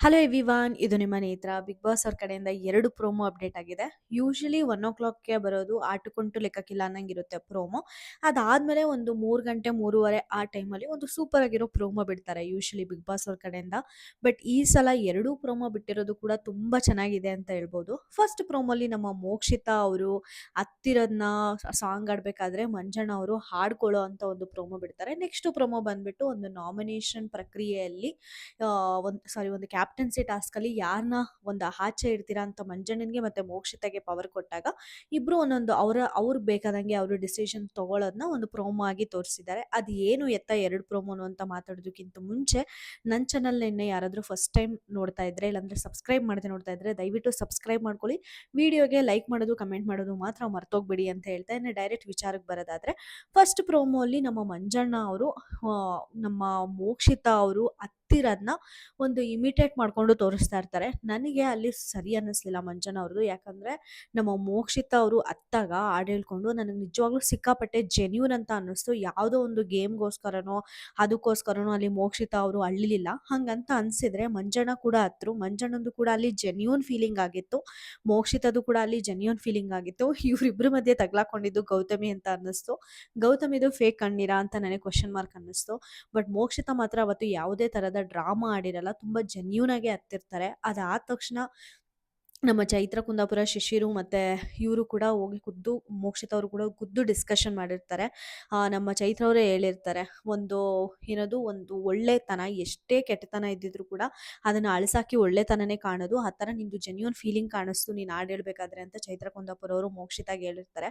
Hello Vivaan ಇದು ನಿಮ್ಮ ನೇತ್ರ. ಬಿಗ್ ಬಾಸ್ ಅವ್ರ ಕಡೆಯಿಂದ ಎರಡು ಪ್ರೋಮೋ ಅಪ್ಡೇಟ್ ಆಗಿದೆ. ಯೂಶಲಿ ಒನ್ ಓ ಕ್ಲಾಕ್ಗೆ ಬರೋದು ಆಟಕ್ಕುಂಟು ಲೆಕ್ಕಕ್ಕಿಲ್ಲ ಅನ್ನಂಗಿರುತ್ತೆ ಪ್ರೋಮೋ ಅದಾದ್ಮೇಲೆ ಒಂದು ಮೂರು ಗಂಟೆ, ಮೂರುವರೆ ಆ ಟೈಮಲ್ಲಿ ಒಂದು ಸೂಪರ್ ಆಗಿರೋ ಪ್ರೋಮೋ ಬಿಡ್ತಾರೆ ಯೂಶಲಿ ಬಿಗ್ ಬಾಸ್ ಅವ್ರ ಕಡೆಯಿಂದ. ಬಟ್ ಈ ಸಲ ಎರಡೂ ಪ್ರೋಮೋ ಬಿಟ್ಟಿರೋದು ಕೂಡ ತುಂಬ ಚೆನ್ನಾಗಿದೆ ಅಂತ ಹೇಳ್ಬೋದು. ಫಸ್ಟ್ ಪ್ರೋಮೋಲಿ ನಮ್ಮ ಮೋಕ್ಷಿತಾ ಅವರು ಹತ್ತಿರದನ್ನ ಸಾಂಗ್ ಆಡಬೇಕಾದ್ರೆ ಮಂಜಣ್ಣ ಅವರು ಹಾಡ್ಕೊಳ್ಳೋ ಅಂತ ಒಂದು ಪ್ರೋಮೋ ಬಿಡ್ತಾರೆ. ನೆಕ್ಸ್ಟ್ ಪ್ರೋಮೋ ಬಂದ್ಬಿಟ್ಟು ಒಂದು ನಾಮಿನೇಷನ್ ಪ್ರಕ್ರಿಯೆಯಲ್ಲಿ ಒಂದು ಸಾರಿ ಒಂದು ಕ್ಯಾಪ್ಟನ್ಸಿ ಟಾಸ್ಕಲ್ಲಿ ಯಾರನ್ನ ಒಂದು ಆಚೆ ಇಡ್ತೀರಾ ಅಂತ ಮಂಜಣ್ಣನಿಗೆ ಮತ್ತು ಮೋಕ್ಷಿತಗೆ ಪವರ್ ಕೊಟ್ಟಾಗ ಇಬ್ಬರು ಒಂದೊಂದು ಅವರ ಅವ್ರಿಗೆ ಬೇಕಾದಂಗೆ ಅವರು ಡಿಸಿಷನ್ ತಗೊಳ್ಳೋದನ್ನ ಒಂದು ಪ್ರೋಮೋ ಆಗಿ ತೋರಿಸಿದ್ದಾರೆ. ಅದು ಏನು ಎತ್ತ ಎರಡು ಪ್ರೋಮೋನು ಅಂತ ಮಾತಾಡೋದಕ್ಕಿಂತ ಮುಂಚೆ ನನ್ನ ಚಾನಲ್ ನಿನ್ನೆ ಯಾರಾದರೂ ಫಸ್ಟ್ ಟೈಮ್ ನೋಡ್ತಾ ಇದ್ರೆ, ಇಲ್ಲಾಂದರೆ ಸಬ್ಸ್ಕ್ರೈಬ್ ಮಾಡದೆ ನೋಡ್ತಾ ಇದ್ರೆ ದಯವಿಟ್ಟು ಸಬ್ಸ್ಕ್ರೈಬ್ ಮಾಡ್ಕೊಳ್ಳಿ. ವಿಡಿಯೋಗೆ ಲೈಕ್ ಮಾಡೋದು ಕಮೆಂಟ್ ಮಾಡೋದು ಮಾತ್ರ ಮರ್ತೋಗ್ಬಿಡಿ ಅಂತ ಹೇಳ್ತಾ ಇನ್ನು ಡೈರೆಕ್ಟ್ ವಿಚಾರಕ್ಕೆ ಬರೋದಾದ್ರೆ ಫಸ್ಟ್ ಪ್ರೋಮೋ ಅಲ್ಲಿ ನಮ್ಮ ಮಂಜಣ್ಣ ಅವರು ನಮ್ಮ ಮೋಕ್ಷಿತಾ ಅವರು ಹತ್ತಿರದನ್ನ ಒಂದು ಇಮಿಟೇಟ್ ಮಾಡ್ಕೊಂಡು ತೋರಿಸ್ತಾ ಇರ್ತಾರೆ. ನನಗೆ ಅಲ್ಲಿ ಸರಿ ಅನ್ನಿಸ್ಲಿಲ್ಲ ಮಂಜನ ಅವ್ರದ್ದು. ಯಾಕಂದರೆ ನಮ್ಮ ಮೋಕ್ಷಿತ ಅವರು ಅತ್ತಾಗ ಹಾಡು ಹೇಳ್ಕೊಂಡು ನನಗೆ ನಿಜವಾಗ್ಲೂ ಸಿಕ್ಕಾಪಟ್ಟೆ ಜೆನ್ಯೂನ್ ಅಂತ ಅನ್ನಿಸ್ತು. ಯಾವುದೋ ಒಂದು ಗೇಮ್ಗೋಸ್ಕರನೋ ಅದಕ್ಕೋಸ್ಕರನೋ ಅಲ್ಲಿ ಮೋಕ್ಷಿತ ಅವರು ಅಳ್ಳಿಲಿಲ್ಲ. ಹಂಗಂತ ಅನಿಸಿದ್ರೆ ಮಂಜಣ್ಣ ಕೂಡ ಹತ್ರು ಮಂಜಣ್ಣಂದು ಕೂಡ ಅಲ್ಲಿ ಜೆನ್ಯೂನ್ ಫೀಲಿಂಗ್ ಆಗಿತ್ತು. ಮೋಕ್ಷಿತದು ಕೂಡ ಅಲ್ಲಿ ಜೆನ್ಯೂನ್ ಫೀಲಿಂಗ್ ಆಗಿತ್ತು. ಇವರಿಬ್ಬರ ಮಧ್ಯೆ ತಗ್ಲಾಕೊಂಡಿದ್ದು ಗೌತಮಿ ಅಂತ ಅನ್ನಿಸ್ತು. ಗೌತಮಿದು ಫೇಕ್ ಕಣ್ಣೀರಾ ಅಂತ ನನಗೆ ಕ್ವಶನ್ ಮಾರ್ಕ್ ಅನ್ನಿಸ್ತು. ಬಟ್ ಮೋಕ್ಷಿತ ಮಾತ್ರ ಅವತ್ತು ಯಾವುದೇ ಥರದ ಡ್ರಾಮಾ ಆಡಿರಲ್ಲ ತುಂಬ ಜೆನ್ಯೂನ್ ಆಗಿ ಹತ್ತಿರ್ತಾರೆ ಅದಾದ ತಕ್ಷಣ ನಮ್ಮ ಚೈತ್ರ ಕುಂದಾಪುರ ಶಿಶಿರು ಮತ್ತು ಇವರು ಕೂಡ ಹೋಗಿ ಖುದ್ದು ಮೋಕ್ಷಿತವರು ಕೂಡ ಖುದ್ದು ಡಿಸ್ಕಷನ್ ಮಾಡಿರ್ತಾರೆ. ನಮ್ಮ ಚೈತ್ರ ಅವರೇ ಹೇಳಿರ್ತಾರೆ, ಒಂದು ಏನದು, ಒಂದು ಒಳ್ಳೆತನ, ಎಷ್ಟೇ ಕೆಟ್ಟತನ ಇದ್ದಿದ್ರು ಕೂಡ ಅದನ್ನು ಅಳಸಾಕಿ ಒಳ್ಳೆತನನೇ ಕಾಣೋದು, ಆ ಥರ ನಿಮ್ಮದು ಜೆನ್ಯೂನ್ ಫೀಲಿಂಗ್ ಕಾಣಿಸ್ತು, ನೀನು ಹಾಡು ಹೇಳ್ಬೇಕಾದ್ರೆ ಅಂತ ಚೈತ್ರ ಕುಂದಾಪುರ ಅವರು ಮೋಕ್ಷಿತಾಗಿ ಹೇಳಿರ್ತಾರೆ.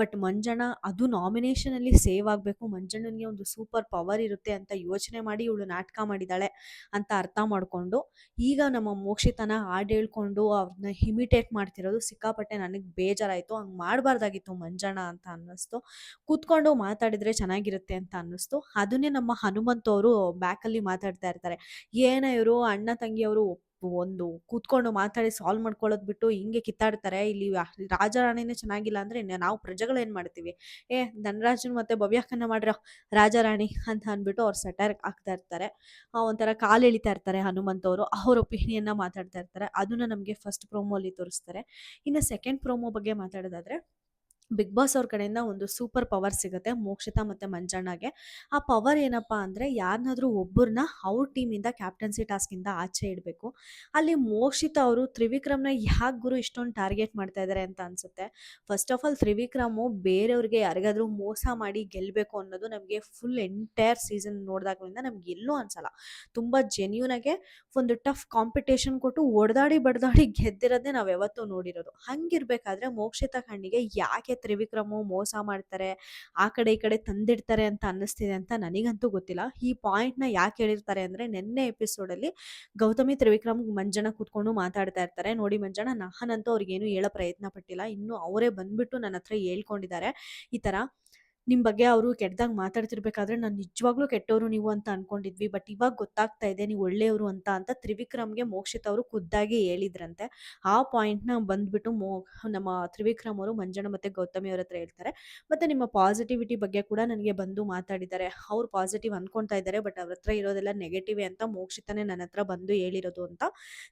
ಬಟ್ ಮಂಜಣ್ಣ, ಅದು ನಾಮಿನೇಷನಲ್ಲಿ ಸೇವ್ ಆಗಬೇಕು, ಮಂಜಣ್ಣನಿಗೆ ಒಂದು ಸೂಪರ್ ಪವರ್ ಇರುತ್ತೆ ಅಂತ ಯೋಚನೆ ಮಾಡಿ ಇವಳು ನಾಟಕ ಮಾಡಿದ್ದಾಳೆ ಅಂತ ಅರ್ಥ ಮಾಡಿಕೊಂಡು, ಈಗ ನಮ್ಮ ಮೋಕ್ಷಿತನ ಹಾಡು ಹೇಳ್ಕೊಂಡು ಅವ್ರನ್ನ ಇಮಿಟೇಟ್ ಮಾಡ್ತಿರೋದು ಸಿಕ್ಕಾಪಟ್ಟೆ ನನಗೆ ಬೇಜಾರಾಯಿತು, ಹಂಗೆ ಮಾಡಬಾರ್ದಾಗಿತ್ತು ಮಂಜಣ್ಣ ಅಂತ ಅನ್ನಿಸ್ತು. ಕೂತ್ಕೊಂಡು ಮಾತಾಡಿದ್ರೆ ಚೆನ್ನಾಗಿರುತ್ತೆ ಅಂತ ಅನ್ನಿಸ್ತು. ಅದನ್ನೇ ನಮ್ಮ ಹನುಮಂತ ಅವರು ಬ್ಯಾಕಲ್ಲಿ ಮಾತಾಡ್ತಾ ಇರ್ತಾರೆ. ಏನ ಇವರು, ಅಣ್ಣ ತಂಗಿಯವರು ಒಂದು ಕೂತ್ಕೊಂಡು ಮಾತಾಡಿ ಸಾಲ್ವ್ ಮಾಡ್ಕೊಳ್ಳೋದು ಬಿಟ್ಟು ಹಿಂಗೆ ಕಿತ್ತಾಡ್ತಾರೆ. ಇಲ್ಲಿ ರಾಜ ರಾಣಿನೇ ಚೆನ್ನಾಗಿಲ್ಲ ಅಂದ್ರೆ ನಾವು ಪ್ರಜೆಗಳು ಏನ್ ಮಾಡ್ತೀವಿ? ಏ, ಧನರಾಜನ್ ಮತ್ತೆ ಭವ್ಯಕ್ಕನ್ನ ಮಾಡ್ರ? ರಾಜಾರಾಣಿ ಅಂತ ಅಂದ್ಬಿಟ್ಟು ಅವ್ರು ಸೆಟರ್ ಹಾಕ್ತಾ ಇರ್ತಾರೆ. ಒಂಥರ ಕಾಲು ಎಳಿತಾ ಇರ್ತಾರೆ ಹನುಮಂತ ಅವರು. ಅವ್ರ ಒಪಿನಿಯನ್ನ ಮಾತಾಡ್ತಾ ಇರ್ತಾರೆ. ಅದನ್ನ ನಮಗೆ ಫಸ್ಟ್ ಪ್ರೋಮೋಲಿ ತೋರಿಸ್ತಾರೆ. ಇನ್ನು ಸೆಕೆಂಡ್ ಪ್ರೋಮೋ ಬಗ್ಗೆ ಮಾತಾಡೋದಾದ್ರೆ ಬಿಗ್ ಬಾಸ್ ಅವ್ರ ಕಡೆಯಿಂದ ಒಂದು ಸೂಪರ್ ಪವರ್ ಸಿಗುತ್ತೆ ಮೋಕ್ಷಿತಾ ಮತ್ತು ಮಂಜಣ್ಣಗೆ. ಆ ಪವರ್ ಏನಪ್ಪ ಅಂದರೆ ಯಾರನ್ನಾದ್ರೂ ಒಬ್ಬರನ್ನ ಅವ್ರ ಟೀಮಿಂದ ಕ್ಯಾಪ್ಟನ್ಸಿ ಟಾಸ್ಕಿಂದ ಆಚೆ ಇಡಬೇಕು. ಅಲ್ಲಿ ಮೋಕ್ಷಿತಾ ಅವರು ತ್ರಿವಿಕ್ರಮ್ನ ಯಾಕೆ ಗುರು ಇಷ್ಟೊಂದು ಟಾರ್ಗೆಟ್ ಮಾಡ್ತಾ ಇದ್ದಾರೆ ಅಂತ ಅನ್ಸುತ್ತೆ. ಫಸ್ಟ್ ಆಫ್ ಆಲ್ ತ್ರಿವಿಕ್ರಮು ಬೇರೆಯವ್ರಿಗೆ ಯಾರಿಗಾದ್ರೂ ಮೋಸ ಮಾಡಿ ಗೆಲ್ಲಬೇಕು ಅನ್ನೋದು ನಮಗೆ ಫುಲ್ ಎಂಟೈರ್ ಸೀಸನ್ ನೋಡಿದಾಗಲಿಂದ ನಮ್ಗೆ ಎಲ್ಲೂ ಅನ್ಸಲ್ಲ. ತುಂಬ ಜೆನ್ಯೂನಾಗೆ ಒಂದು ಟಫ್ ಕಾಂಪಿಟೇಷನ್ ಕೊಟ್ಟು ಒಡೆದಾಡಿ ಬಡದಾಡಿ ಗೆದ್ದಿರೋದೇ ನಾವು ಯಾವತ್ತೂ ನೋಡಿರೋದು. ಹಂಗಿರ್ಬೇಕಾದ್ರೆ ಮೋಕ್ಷಿತಾ ಕಣ್ಣಿಗೆ ಯಾಕೆ ತ್ರಿವಿಕ್ರಮು ಮೋಸ ಮಾಡ್ತಾರೆ, ಆ ಕಡೆ ಈ ಕಡೆ ತಂದಿಡ್ತಾರೆ ಅಂತ ಅನ್ನಿಸ್ತಿದೆ ಅಂತ ನನಗಂತೂ ಗೊತ್ತಿಲ್ಲ. ಈ ಪಾಯಿಂಟ್ನ ಯಾಕೆ ಹೇಳಿರ್ತಾರೆ ಅಂದರೆ, ನಿನ್ನೆ ಎಪಿಸೋಡಲ್ಲಿ ಗೌತಮಿ ತ್ರಿವಿಕ್ರಮ್ ಮಂಜಣ್ಣ ಕೂತ್ಕೊಂಡು ಮಾತಾಡ್ತಾ ಇರ್ತಾರೆ. ನೋಡಿ ಮಂಜಣ್ಣ, ನಾನಂತೂ ಅವ್ರಿಗೇನು ಹೇಳೋ ಪ್ರಯತ್ನ ಪಟ್ಟಿಲ್ಲ. ಇನ್ನು ಅವರೇ ಬಂದ್ಬಿಟ್ಟು ನನ್ನ ಹತ್ರ ಹೇಳ್ಕೊಂಡಿದ್ದಾರೆ. ಈ ಥರ ನಿಮ್ಮ ಬಗ್ಗೆ ಅವರು ಕೆಟ್ಟದಾಗ ಮಾತಾಡ್ತಿರ್ಬೇಕಾದ್ರೆ ನಾನು ನಿಜವಾಗ್ಲೂ ಕೆಟ್ಟವರು ನೀವು ಅಂತ ಅನ್ಕೊಂಡಿದ್ವಿ. ಬಟ್ ಇವಾಗ ಗೊತ್ತಾಗ್ತಾ ಇದೆ ನೀವು ಒಳ್ಳೆಯವರು ಅಂತ ಅಂತ ತ್ರಿವಿಕ್ರಮ್ಗೆ ಮೋಕ್ಷಿತ ಅವರು ಖುದ್ದಾಗಿ ಹೇಳಿದ್ರಂತೆ. ಆ ಪಾಯಿಂಟ್ನ ಬಂದ್ಬಿಟ್ಟು ಮೋ ನಮ್ಮ ತ್ರಿವಿಕ್ರಮ್ ಅವರು ಮಂಜಣ್ಣ ಮತ್ತು ಗೌತಮಿ ಅವ್ರ ಹತ್ರ ಹೇಳ್ತಾರೆ. ಮತ್ತು ನಿಮ್ಮ ಪಾಸಿಟಿವಿಟಿ ಬಗ್ಗೆ ಕೂಡ ನನಗೆ ಬಂದು ಮಾತಾಡಿದ್ದಾರೆ. ಅವ್ರು ಪಾಸಿಟಿವ್ ಅಂದ್ಕೊತಾ ಇದ್ದಾರೆ. ಬಟ್ ಅವ್ರ ಹತ್ರ ಇರೋದೆಲ್ಲ ನೆಗೆಟಿವ್ ಅಂತ ಮೋಕ್ಷಿತನೇ ನನ್ನ ಹತ್ರ ಬಂದು ಹೇಳಿರೋದು ಅಂತ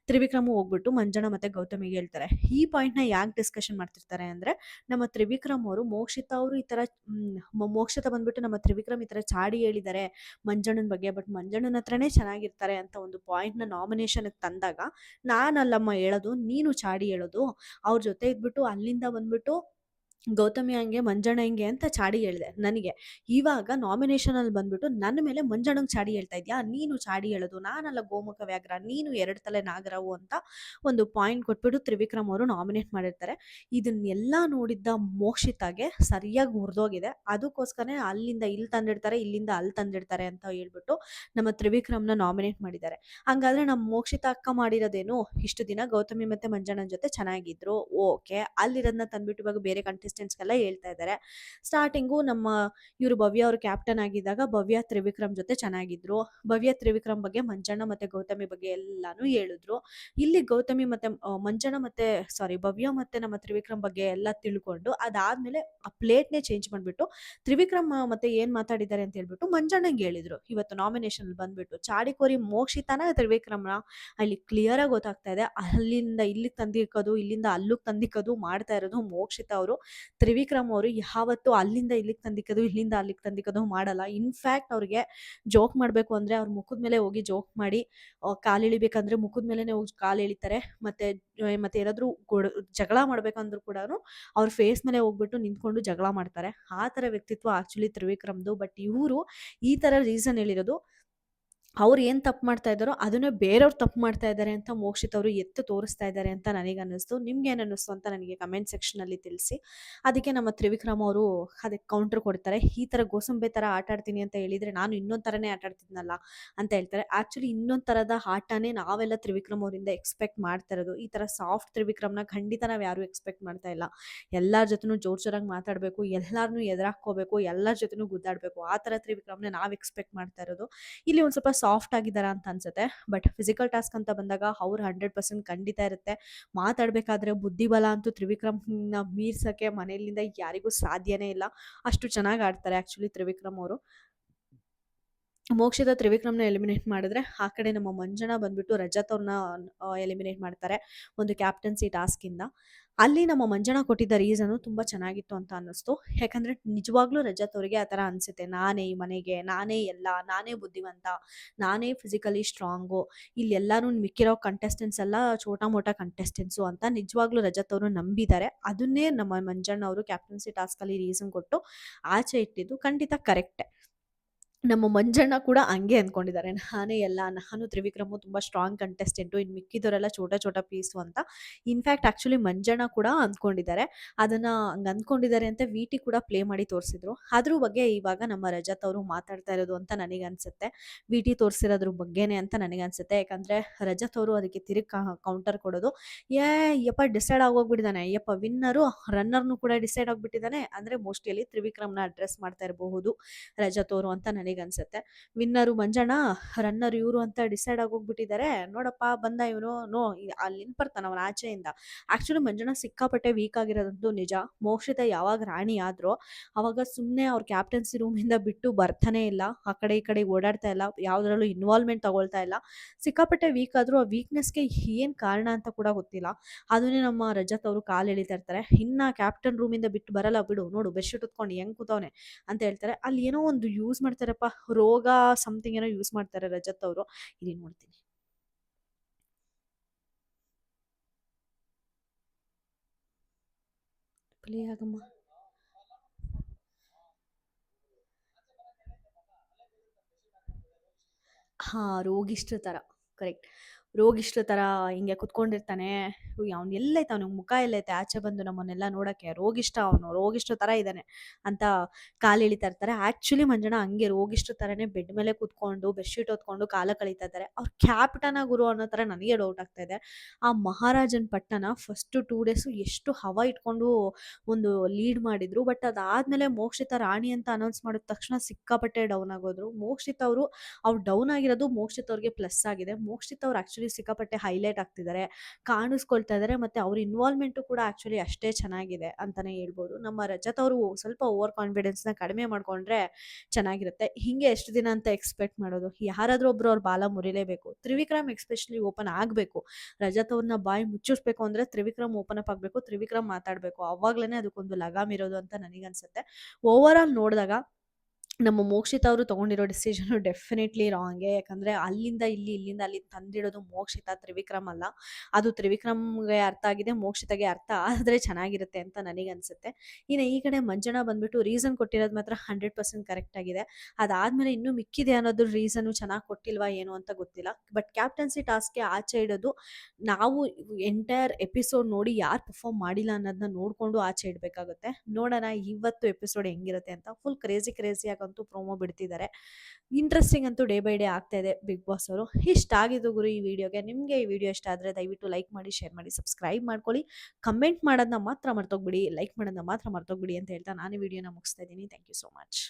ತ್ರಿವಿಕ್ರಮ್ ಹೋಗ್ಬಿಟ್ಟು ಮಂಜಣ್ಣ ಮತ್ತು ಗೌತಮಿಗೆ ಹೇಳ್ತಾರೆ. ಈ ಪಾಯಿಂಟ್ನ ಯಾಕೆ ಡಿಸ್ಕಷನ್ ಮಾಡ್ತಿರ್ತಾರೆ ಅಂದರೆ ನಮ್ಮ ತ್ರಿವಿಕ್ರಮ್ ಅವರು ಮೋಕ್ಷಿತ ಅವರು ಈ ಮ- ಮೋಕ್ಷಿತ ಬಂದ್ಬಿಟ್ಟು ನಮ್ಮ ತ್ರಿವಿಕ್ರಮ್ ಈ ಥರ ಚಾಡಿ ಹೇಳಿದ್ದಾರೆ ಮಂಜಣ್ಣನ ಬಗ್ಗೆ, ಬಟ್ ಮಂಜಣ್ಣನ ಹತ್ರನೇ ಚೆನ್ನಾಗಿರ್ತಾರೆ ಅಂತ ಒಂದು ಪಾಯಿಂಟ್ನ ನಾಮಿನೇಷನ್ಗೆ ತಂದಾಗ ನಾನಲ್ಲಮ್ಮ ಹೇಳೋದು, ನೀನು ಚಾಡಿ ಹೇಳೋದು, ಅವ್ರ ಜೊತೆ ಇದ್ಬಿಟ್ಟು ಅಲ್ಲಿಂದ ಬಂದ್ಬಿಟ್ಟು ಗೌತಮಿ ಹಂಗೆ, ಮಂಜಣ್ಣ ಹಿಂಗೆ ಅಂತ ಚಾಡಿ ಹೇಳಿದೆ ನನಗೆ. ಇವಾಗ ನಾಮಿನೇಷನಲ್ಲಿ ಬಂದ್ಬಿಟ್ಟು ನನ್ನ ಮೇಲೆ ಮಂಜಣ್ಣಂಗೆ ಚಾಡಿ ಹೇಳ್ತಾ ಇದೆಯಾ? ನೀನು ಚಾಡಿ ಹೇಳೋದು, ನಾನಲ್ಲ ಗೋಮುಖ ವ್ಯಾಘ್ರ, ನೀನು ಎರಡು ತಲೆ ನಾಗರವು ಅಂತ ಒಂದು ಪಾಯಿಂಟ್ ಕೊಟ್ಬಿಟ್ಟು ತ್ರಿವಿಕ್ರಮ್ ಅವರು ನಾಮಿನೇಟ್ ಮಾಡಿರ್ತಾರೆ. ಇದನ್ನೆಲ್ಲ ನೋಡಿದ್ದ ಮೋಕ್ಷಿತಾಗೆ ಸರಿಯಾಗಿ ಮುರಿದೋಗಿದೆ. ಅದಕ್ಕೋಸ್ಕರನೇ ಅಲ್ಲಿಂದ ಇಲ್ಲಿ ತಂದಿಡ್ತಾರೆ, ಇಲ್ಲಿಂದ ಅಲ್ಲಿ ತಂದಿಡ್ತಾರೆ ಅಂತ ಹೇಳ್ಬಿಟ್ಟು ನಮ್ಮ ತ್ರಿವಿಕ್ರಮ್ನ ನಾಮಿನೇಟ್ ಮಾಡಿದ್ದಾರೆ. ಹಂಗಾದ್ರೆ ನಮ್ಮ ಮೋಕ್ಷಿತ ಅಕ್ಕ ಮಾಡಿರೋದೇನು? ಇಷ್ಟು ದಿನ ಗೌತಮಿ ಮತ್ತೆ ಮಂಜಣ್ಣನ ಜೊತೆ ಚೆನ್ನಾಗಿದ್ರು, ಓಕೆ. ಅಲ್ಲಿರೋದನ್ನ ತಂದ್ಬಿಟ್ಟು ಇವಾಗ ಬೇರೆ ಕಂಟೆಸ್ಟೆಂಟ್ ಕಂಟೆಸ್ಟೆಂಟ್ಸ್‌ಗೆಲ್ಲ ಹೇಳ್ತಾ ಇದ್ದಾರೆ. ಸ್ಟಾರ್ಟಿಂಗು ನಮ್ಮ ಇವರು ಭವ್ಯ ಅವರು ಕ್ಯಾಪ್ಟನ್ ಆಗಿದ್ದಾಗ ಭವ್ಯ ತ್ರಿವಿಕ್ರಮ್ ಜೊತೆ ಚೆನ್ನಾಗಿದ್ರು. ಭವ್ಯ ತ್ರಿವಿಕ್ರಮ್ ಬಗ್ಗೆ ಮಂಜಣ್ಣ ಮತ್ತೆ ಗೌತಮಿ ಬಗ್ಗೆ ಎಲ್ಲಾನು ಹೇಳಿದ್ರು. ಇಲ್ಲಿ ಗೌತಮಿ ಮತ್ತೆ ಮಂಜಣ್ಣ ಮತ್ತೆ ಸಾರಿ ಭವ್ಯ ಮತ್ತೆ ನಮ್ಮ ತ್ರಿವಿಕ್ರಮ್ ಬಗ್ಗೆ ಎಲ್ಲ ತಿಳ್ಕೊಂಡು ಅದಾದ್ಮೇಲೆ ಆ ಪ್ಲೇಟ್‌ನೇ ಚೇಂಜ್ ಮಾಡ್ಬಿಟ್ಟು ತ್ರಿವಿಕ್ರಮ್ ಮತ್ತೆ ಏನ್ ಮಾತಾಡಿದ್ದಾರೆ ಅಂತ ಹೇಳ್ಬಿಟ್ಟು ಮಂಜಣ್ಣಂಗೆ ಹೇಳಿದ್ರು. ಇವತ್ತು ನಾಮಿನೇಷನ್ ಬಂದ್ಬಿಟ್ಟು ಚಾಡಿಕೋರಿ ಮೋಕ್ಷಿತಾನ ತ್ರಿವಿಕ್ರಮ್‌ನ ಅಲ್ಲಿ ಕ್ಲಿಯರ್ ಆಗಿ ಗೊತ್ತಾಗ್ತಾ ಇದೆ. ಅಲ್ಲಿಂದ ಇಲ್ಲಿಗೆ ತಂದಿಕ್ಕೋದು, ಇಲ್ಲಿಂದ ಅಲ್ಲಿಗೆ ತಂದಿಕ್ಕೋದು ಮಾಡ್ತಾ ಇರೋದು ಮೋಕ್ಷಿತ ಅವರು. ತ್ರಿವಿಕ್ರಮ್ ಅವರು ಯಾವತ್ತೂ ಅಲ್ಲಿಂದ ಇಲ್ಲಿಗೆ ತಂದಿಕ್ಕೋದು, ಇಲ್ಲಿಂದ ಅಲ್ಲಿಗೆ ತಂದಿಕ್ಕೋದು ಮಾಡಲ್ಲ. ಇನ್‌ಫ್ಯಾಕ್ಟ್ ಅವ್ರಿಗೆ ಜೋಕ್ ಮಾಡಬೇಕು ಅಂದರೆ ಅವ್ರ ಮುಖದ ಮೇಲೆ ಹೋಗಿ ಜೋಕ್ ಮಾಡಿ ಕಾಲು ಇಳಿಬೇಕಂದ್ರೆ ಮುಖದ ಮೇಲೆ ಹೋಗಿ ಕಾಲು ಎಳಿತಾರೆ. ಮತ್ತೆ ಮತ್ತೆ ಏನಾದರೂ ಗೊಡ ಜಗಳ ಮಾಡ್ಬೇಕಂದ್ರೂ ಕೂಡ ಅವ್ರ ಫೇಸ್ ಮೇಲೆ ಹೋಗ್ಬಿಟ್ಟು ನಿಂತ್ಕೊಂಡು ಜಗಳ ಮಾಡ್ತಾರೆ. ಆ ಥರ ವ್ಯಕ್ತಿತ್ವ ಆ್ಯಕ್ಚುಲಿ ತ್ರಿವಿಕ್ರಮ್‌ದು. ಬಟ್ ಇವರು ಈ ಥರ ರೀಸನ್ ಹೇಳಿರೋದು ಅವ್ರು ಏನ್ ತಪ್ಪು ಮಾಡ್ತಾ ಇದ್ದಾರೋ ಅದನ್ನೇ ಬೇರೆಯವ್ರು ತಪ್ಪು ಮಾಡ್ತಾ ಇದ್ದಾರೆ ಅಂತ ಮೋಕ್ಷಿತ್ ಅವರು ಎತ್ತು ತೋರಿಸ್ತಾ ಇದ್ದಾರೆ ಅಂತ ನನಗೆ ಅನ್ನಿಸ್ತು ನಿಮ್ಗೆ ಏನು ಅನ್ನಿಸ್ತು ಅಂತ ನನಗೆ ಕಮೆಂಟ್ ಸೆಕ್ಷನಲ್ಲಿ ತಿಳಿಸಿ. ಅದಕ್ಕೆ ನಮ್ಮ ತ್ರಿವಿಕ್ರಮ್ ಅವರು ಅದಕ್ಕೆ ಕೌಂಟರ್ ಕೊಡ್ತಾರೆ. ಈ ತರ ಗೋಸಂಬೆ ತರ ಆಟ ಆಡ್ತೀನಿ ಅಂತ ಹೇಳಿದ್ರೆ ನಾನು ಇನ್ನೊಂದ್ ತರನೇ ಆಟ ಆಡ್ತಿದ್ನಲ್ಲ ಅಂತ ಹೇಳ್ತಾರೆ. ಆಕ್ಚುಲಿ ಇನ್ನೊಂದ್ ತರದ ಆಟನೇ ನಾವೆಲ್ಲ ತ್ರಿವಿಕ್ರಮ್ ಅವರಿಂದ ಎಕ್ಸ್‌ಪೆಕ್ಟ್ ಮಾಡ್ತಾ ಇರೋದು. ಈ ತರ ಸಾಫ್ಟ್ ತ್ರಿವಿಕ್ರಮ್‌ನ ಖಂಡಿತ ನಾವ್ ಯಾರು ಎಕ್ಸ್‌ಪೆಕ್ಟ್ ಮಾಡ್ತಾ ಇಲ್ಲ. ಎಲ್ಲರ ಜೊತೆನೂ ಜೋರ್ ಜೋರಾಗಿ ಮಾತಾಡ್ಬೇಕು, ಎಲ್ಲರನ್ನೂ ಎದುರಾಕ್ಕೋಬೇಕು, ಎಲ್ಲರ ಜೊತೆನೂ ಗುದ್ದಾಡ್ಬೇಕು. ಆ ತರ ತ್ರಿವಿಕ್ರಮ್‌ನ ನಾವು ಎಕ್ಸ್‌ಪೆಕ್ಟ್ ಮಾಡ್ತಾ ಇರೋದು. ಇಲ್ಲಿ ಒಂದು ಸ್ವಲ್ಪ ಸಾಫ್ಟ್ ಆಗಿದಾರ ಅಂತ ಅನ್ಸುತ್ತೆ. ಬಟ್ ಫಿಸಿಕಲ್ ಟಾಸ್ಕ್ ಅಂತ ಬಂದಾಗ ಅವ್ರ 100% ಖಂಡಿತ ಇರುತ್ತೆ. ಮಾತಾಡಬೇಕಾದ್ರೆ ಬುದ್ಧಿಬಲ ಅಂತೂ ತ್ರಿವಿಕ್ರಮ್‌ನ ಮೀರ್ಸಕ್ಕೆ ಮನೆಯಲ್ಲಿಂದ ಯಾರಿಗೂ ಸಾಧ್ಯನೇ ಇಲ್ಲ. ಅಷ್ಟು ಚೆನ್ನಾಗಿ ಆಡ್ತಾರೆ ಆ್ಯಕ್ಚುಲಿ ತ್ರಿವಿಕ್ರಮ್ ಅವರು. ಮೋಕ್ಷಿತಾ ತ್ರಿವಿಕ್ರಮ್‌ನ ಎಲಿಮಿನೇಟ್ ಮಾಡಿದ್ರೆ, ಆ ಕಡೆ ನಮ್ಮ ಮಂಜಣ್ಣ ಬಂದ್ಬಿಟ್ಟು ರಜತ್ ಅವ್ರನ್ನ ಎಲಿಮಿನೇಟ್ ಮಾಡ್ತಾರೆ. ಒಂದು ಕ್ಯಾಪ್ಟನ್ಸಿ ಟಾಸ್ಕ್ ಇಂದ ಅಲ್ಲಿ ನಮ್ಮ ಮಂಜನ ಕೊಟ್ಟಿದ್ದ ರೀಸನ್ ತುಂಬಾ ಚೆನ್ನಾಗಿತ್ತು ಅಂತ ಅನ್ನಿಸ್ತು. ಯಾಕಂದ್ರೆ ನಿಜವಾಗ್ಲೂ ರಜತ್ ಅವ್ರಿಗೆ ಆ ತರ ಅನ್ಸುತ್ತೆ. ನಾನೇ ಈ ಮನೆಗೆ, ನಾನೇ ಎಲ್ಲ, ನಾನೇ ಬುದ್ಧಿವಂತ, ನಾನೇ ಫಿಸಿಕಲಿ ಸ್ಟ್ರಾಂಗು. ಇಲ್ಲಿ ಎಲ್ಲಾನು ಮಿಕ್ಕಿರೋ ಕಂಟೆಸ್ಟೆಂಟ್ಸ್ ಎಲ್ಲ ಛೋಟ ಮೋಟ ಕಂಟೆಸ್ಟೆಂಟ್ಸು ಅಂತ ನಿಜವಾಗ್ಲೂ ರಜತ್ ಅವರು ನಂಬಿದ್ದಾರೆ. ಅದನ್ನೇ ನಮ್ಮ ಮಂಜಣ್ಣ ಅವರು ಕ್ಯಾಪ್ಟನ್ಸಿ ಟಾಸ್ಕಲ್ಲಿ ರೀಸನ್ ಕೊಟ್ಟು ಆಚೆ ಇಟ್ಟಿದ್ದು ಖಂಡಿತ ಕರೆಕ್ಟೇ. ನಮ್ಮ ಮಂಜಣ್ಣ ಕೂಡ ಹಂಗೆ ಅಂದ್ಕೊಂಡಿದ್ದಾರೆ. ನಾನೇ ಎಲ್ಲ, ನಾನು ತ್ರಿವಿಕ್ರಮು ತುಂಬಾ ಸ್ಟ್ರಾಂಗ್ ಕಂಟೆಸ್ಟೆಂಟು. ಇನ್ನು ಮಿಕ್ಕಿದವರೆಲ್ಲ ಛೋಟ ಛೋಟ ಪೀಸು ಅಂತ. ಇನ್‌ಫ್ಯಾಕ್ಟ್ ಆ್ಯಕ್ಚುಲಿ ಮಂಜಣ್ಣ ಕೂಡ ಅಂದ್ಕೊಂಡಿದ್ದಾರೆ. ಅದನ್ನ ಹಂಗೆ ಅಂದ್ಕೊಂಡಿದ್ದಾರೆ ಅಂತ ವಿಟಿ ಕೂಡ ಪ್ಲೇ ಮಾಡಿ ತೋರಿಸಿದ್ರು. ಅದ್ರ ಬಗ್ಗೆ ಇವಾಗ ನಮ್ಮ ರಜತ್ ಅವರು ಮಾತಾಡ್ತಾ ಇರೋದು ಅಂತ ನನಗೆ ನನಗನ್ಸುತ್ತೆ. ವಿಟಿ ತೋರಿಸಿರೋದ್ರ ಬಗ್ಗೆನೇ ಅಂತ ನನಗೆ ನನಗನ್ಸುತ್ತೆ. ಯಾಕಂದ್ರೆ ರಜತ್ ಅವರು ಅದಕ್ಕೆ ತಿರುಗಿ ಕೌಂಟರ್ ಕೊಡೋದು, "ಏ ಯಪ್ಪ ಡಿಸೈಡ್ ಆಗೋಗ್ಬಿಟ್ಟಿದ್ದಾನೆ. ಯಪ್ಪ ವಿನ್ನರು, ರನ್ನರ್‌ನು ಕೂಡ ಡಿಸೈಡ್ ಆಗಿಬಿಟ್ಟಿದ್ದಾನೆ ಅಂದ್ರೆ ಮೋಸ್ಟ್ಲಿ ತ್ರಿವಿಕ್ರಮ್‌ನ ಅಡ್ರೆಸ್ ಮಾಡ್ತಾ ಇರಬಹುದು ರಜತ್ ಅವರು ಅಂತ ನನಗನ್ಸುತ್ತೆ. ವಿನ್ನರು ಮಂಜಣ್ಣ, ರನ್ನರ್ ಇವರು ಅಂತ ಡಿಸೈಡ್ ಆಗೋಗ್ಬಿಟ್ಟಿದ್ದಾರೆ. ನೋಡಪ್ಪ ಬಂದ ಇವನು, ನೋ ಅಲ್ಲಿ ಬರ್ತಾನ ಅವನು ಆಚೆಯಿಂದ. ಆಕ್ಚುಲಿ ಮಂಜಣ್ಣ ಸಿಕ್ಕಾಪಟ್ಟೆ ವೀಕ್ ಆಗಿರೋದಂತೂ ನಿಜ. ಮೋಕ್ಷಿತ ಯಾವಾಗ ರಾಣಿ ಆದ್ರೋ, ಅವಾಗ ಸುಮ್ನೆ ಅವ್ರ ಕ್ಯಾಪ್ಟನ್ಸಿ ರೂಮಿಂದ ಬಿಟ್ಟು ಬರ್ತಾನೆ ಇಲ್ಲ. ಆ ಕಡೆ ಈ ಕಡೆ ಓಡಾಡ್ತಾ ಇಲ್ಲ. ಯಾವ್ದ್ರಲ್ಲೂ ಇನ್ವಾಲ್ವ್‌ಮೆಂಟ್ ತಗೊಳ್ತಾ ಇಲ್ಲ. ಸಿಕ್ಕಾಪಟ್ಟೆ ವೀಕ್ ಆದ್ರೂ ಆ ವೀಕ್‌ನೆಸ್‌ಗೆ ಏನ್ ಕಾರಣ ಅಂತ ಕೂಡ ಗೊತ್ತಿಲ್ಲ. ಅದನ್ನೇ ನಮ್ಮ ರಜತ್ ಅವರು ಕಾಲು ಎಳಿತಾ ಇರ್ತಾರೆ. "ಇನ್ನ ಕ್ಯಾಪ್ಟನ್ ರೂಮಿಂದ ಬಿಟ್ಟು ಬರಲ್ಲ ಬಿಡು. ನೋಡು ಬೆಡ್‌ಶೀಟ್ ಉತ್ಕೊಂಡು ಹೆಂಗ್ ಕೂತವ್ನೆ" ಅಂತ ಹೇಳ್ತಾರೆ. ಅಲ್ಲಿ ಏನೋ ಒಂದು ಯೂಸ್ ಮಾಡ್ತಾರಪ್ಪ, ರೋಗ ಸಮಥಿಂಗ್ ಏನೋ ಯೂಸ್ ಮಾಡ್ತಾರೆ ರಜತ್ ಅವರು. ಇಲ್ಲಿ ನೋಡ್ತೀನಿ. ಪ್ಲೇ ಆಗಮ್ಮ. ಹಾ, ರೋಗಿಷ್ಟ್ರ ತರ. ಕರೆಕ್ಟ್. ರೋಗಿಷ್ಟ್ರ ತರ ಹಿಂಗೆ ಕುತ್ಕೊಂಡಿರ್ತಾನೆ. ಅವ್ನು ಎಲ್ಲೈತೆ ಅವ್ನಿಗೆ ಮುಖ ಎಲ್ಲೈತೆ ಆಚೆ ಬಂದು ನಮ್ಮನ್ನೆಲ್ಲ ನೋಡಕ್ಕೆ. ರೋಗಿಷ್ಟ ಅವನು, ರೋಗಿಷ್ಟ್ರ ತರ ಇದ್ದಾನೆ ಅಂತ ಕಾಲು ಎಳಿತಾ ಇರ್ತಾರೆ. ಆಕ್ಚುಲಿ ಮಂಜಣ್ಣ ಹಂಗೆ ರೋಗಿಷ್ಟ್ರ ತರನೇ ಬೆಡ್ ಮೇಲೆ ಕುತ್ಕೊಂಡು, ಬೆಡ್‌ಶೀಟ್ ಹೊತ್ಕೊಂಡು ಕಾಲ ಕಳೀತಾ ಇದ್ದಾರೆ. ಅವ್ರ ಕ್ಯಾಪಿಟನ ಗುರು ಅನ್ನೋ ತರ ನನಗೆ ಡೌಟ್ ಆಗ್ತಾ ಇದೆ. ಆ ಮಹಾರಾಜನ್ ಪಟ್ಟಣ ಫಸ್ಟ್ ಟೂ ಡೇಸು ಎಷ್ಟು ಹವ ಇಟ್ಕೊಂಡು ಒಂದು ಲೀಡ್ ಮಾಡಿದ್ರು. ಬಟ್ ಅದಾದ್ಮೇಲೆ ಮೋಕ್ಷಿತಾ ರಾಣಿ ಅಂತ ಅನೌನ್ಸ್ ಮಾಡಿದ ತಕ್ಷಣ ಸಿಕ್ಕಾಪಟ್ಟೆ ಡೌನ್ ಆಗೋದ್ರು. ಮೋಕ್ಷಿತ ಅವರು, ಅವ್ರು ಡೌನ್ ಆಗಿರೋದು ಮೋಕ್ಷಿತ ಅವ್ರಿಗೆ ಪ್ಲಸ್ ಆಗಿದೆ. ಮೋಕ್ಷಿತ ಅವ್ರು ಆಕ್ಚುಲಿ ಸಿಕ್ಕಾಪಟ್ಟೆ ಹೈಲೈಟ್ ಆಗ್ತಿದ್ದಾರೆ. ಕಾಣಿಸ್ಕೊಳ್ತಾ ಇದ್ದಾರೆ. ಮತ್ತೆ ಅವ್ರ ಇನ್ವಾಲ್ವ್‌ಮೆಂಟು ಕೂಡ ಆಕ್ಚುಲಿ ಅಷ್ಟೇ ಚೆನ್ನಾಗಿದೆ ಅಂತಾನೆ ಹೇಳ್ಬೋದು. ನಮ್ಮ ರಜತ್ ಅವರು ಸ್ವಲ್ಪ ಓವರ್ ಕಾನ್ಫಿಡೆನ್ಸ್‌ನ ಕಡಿಮೆ ಮಾಡ್ಕೊಂಡ್ರೆ ಚೆನ್ನಾಗಿರುತ್ತೆ. ಹಿಂಗೆ ಎಷ್ಟು ದಿನ ಅಂತ ಎಕ್ಸ್‌ಪೆಕ್ಟ್ ಮಾಡೋದು. ಯಾರಾದ್ರೂ ಒಬ್ರು ಅವ್ರ ಬಾಲ ಮುರಿಲೇಬೇಕು. ತ್ರಿವಿಕ್ರಮ್ ಎಸ್ಪೆಷಲಿ ಓಪನ್ ಆಗಬೇಕು ರಜತ್ ಅವ್ರನ್ನ ಬಾಯಿ ಮುಚ್ಚಿಸ್ಬೇಕು ಅಂದ್ರೆ ತ್ರಿವಿಕ್ರಮ್ ಓಪನ್ ಅಪ್ ಆಗಬೇಕು, ತ್ರಿವಿಕ್ರಮ್ ಮಾತಾಡಬೇಕು ಅವಾಗ್ಲೇ ಅದಕ್ಕೊಂದು ಲಗಾಮ್ ಇರೋದು ಅಂತ ನನಗನ್ಸುತ್ತೆ. ಆಲ್ ನೋಡ್ದಾಗ ನಮ್ಮ ಮೋಕ್ಷಿತ ಅವರು ತಗೊಂಡಿರೋ ಡಿಸಿಷನ್ ಡೆಫಿನೆಟ್ಲಿ ರಾಂಗೆ ಯಾಕಂದ್ರೆ ಅಲ್ಲಿಂದ ಇಲ್ಲಿ, ಇಲ್ಲಿಂದ ಅಲ್ಲಿ ತಂದಿಡೋದು ಮೋಕ್ಷಿತ ತ್ರಿವಿಕ್ರಮ್ ಅಲ್ಲ. ಅದು ತ್ರಿವಿಕ್ರಮ್‌ಗೆ ಅರ್ಥ ಆಗಿದೆ. ಮೋಕ್ಷಿತಗೆ ಅರ್ಥ ಆದ್ರೆ ಚೆನ್ನಾಗಿರುತ್ತೆ ಅಂತ ನನಗೆ ಅನ್ಸುತ್ತೆ ಇನ್ನು ಈ ಕಡೆ ಮಂಜಣ್ಣ ಬಂದ್ಬಿಟ್ಟು ರೀಸನ್ ಕೊಟ್ಟಿರೋದು ಮಾತ್ರ 100% ಕರೆಕ್ಟ್ ಆಗಿದೆ. ಅದಾದ್ಮೇಲೆ ಇನ್ನೂ ಮಿಕ್ಕಿದೆ ಅನ್ನೋದು ರೀಸನ್ ಚೆನ್ನಾಗಿ ಕೊಟ್ಟಿಲ್ವಾ ಏನು ಅಂತ ಗೊತ್ತಿಲ್ಲ. ಬಟ್ ಕ್ಯಾಪ್ಟನ್ಸಿ ಟಾಸ್ಕ್‌ಗೆ ಆಚೆ ಇಡೋದು ನಾವು ಎಂಟೈರ್ ಎಪಿಸೋಡ್ ನೋಡಿ ಯಾರು ಪರ್ಫಾರ್ಮ್ ಮಾಡಿಲ್ಲ ಅನ್ನೋದನ್ನ ನೋಡ್ಕೊಂಡು ಆಚೆ ಇಡಬೇಕಾಗುತ್ತೆ. ನೋಡೋಣ ಇವತ್ತು ಎಪಿಸೋಡ್ ಹೆಂಗಿರುತ್ತೆ ಅಂತ. ಫುಲ್ ಕ್ರೇಜಿ ಕ್ರೇಜಿಯಾಗಿ ಗಂಟೆಗಂತೂ ಪ್ರೋಮೋ ಬಿಡ್ತಿದ್ದಾರೆ ಇಂಟ್ರೆಸ್ಟಿಂಗ್ ಅಂತೂ ಡೇ ಬೈ ಡೇ ಆಗ್ತಾ ಇದೆ ಬಿಗ್ ಬಾಸ್ ಅವರು. ಇಷ್ಟ ಆಗಿದ್ದು ಗುರು ಈ ವಿಡಿಯೋಗೆ ನಿಮಗೆ ಈ ವಿಡಿಯೋ ಇಷ್ಟ ಆದರೆ ದಯವಿಟ್ಟು ಲೈಕ್ ಮಾಡಿ ಶೇರ್ ಮಾಡಿ ಸಬ್ಸ್ಕ್ರೈಬ್ ಮಾಡ್ಕೊಳ್ಳಿ. ಕಮೆಂಟ್ ಮಾಡೋದನ್ನ ಮಾತ್ರ ಮರ್ತೋಗ್ಬಿಡಿ ಲೈಕ್ ಮಾಡೋದನ್ನ ಮಾತ್ರ ಮರ್ತೋಗ್ಬಿಡಿ ಅಂತ ಹೇಳ್ತಾ ನಾನು ಈ ವಿಡಿಯೋನ ಮುಗಿಸ್ತಾ ಇದ್ದೀನಿ. Thank you so much